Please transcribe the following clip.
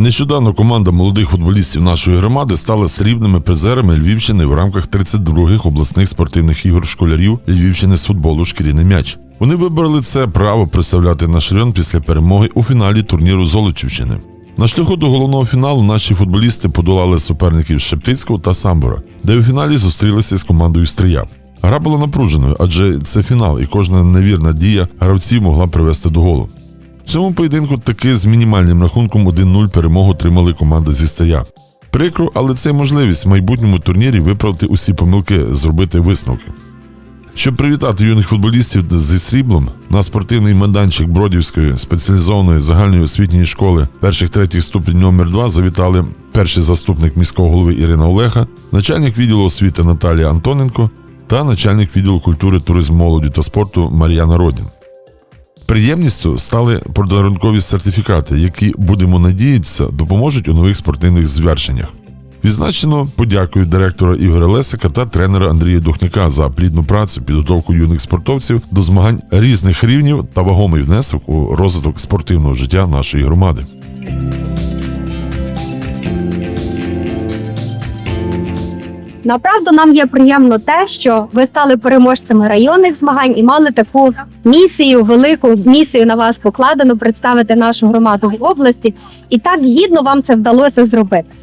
Нещодавно команда молодих футболістів нашої громади стала срібними призерами Львівщини в рамках 32-х обласних спортивних ігор школярів Львівщини з футболу «Шкіряний м'яч. Вони вибрали це право представляти наш район після перемоги у фіналі турніру Золочівщини. На шляху до головного фіналу наші футболісти подолали суперників Шептицького та Самбора, де у фіналі зустрілися з командою Стрия. Гра була напруженою, адже це фінал, і кожна невірна дія гравців могла привести до голу. В цьому поєдинку таки з мінімальним рахунком 1-0 перемогу отримали команда зі стая. Прикро, але це можливість в майбутньому турнірі виправити усі помилки, зробити висновки. Щоб привітати юних футболістів зі сріблом, на спортивний майданчик Бродівської спеціалізованої загальної освітньої школи перших третіх ступень номер 2 завітали перший заступник міського голови Ірина Олеха, начальник відділу освіти Наталія Антоненко та начальник відділу культури, туризму, молоді та спорту Мар'яна Родін. Приємністю стали подарункові сертифікати, які, будемо надіятися, допоможуть у нових спортивних звершеннях. Відзначено подякую директора Ігоря Лесика та тренера Андрія Духняка за плідну працю, підготовку юних спортовців до змагань різних рівнів та вагомий внесок у розвиток спортивного життя нашої громади. Направду нам є приємно те, що ви стали переможцями районних змагань і мали таку місію, велику місію на вас покладено представити нашу громаду в області. І так гідно вам це вдалося зробити.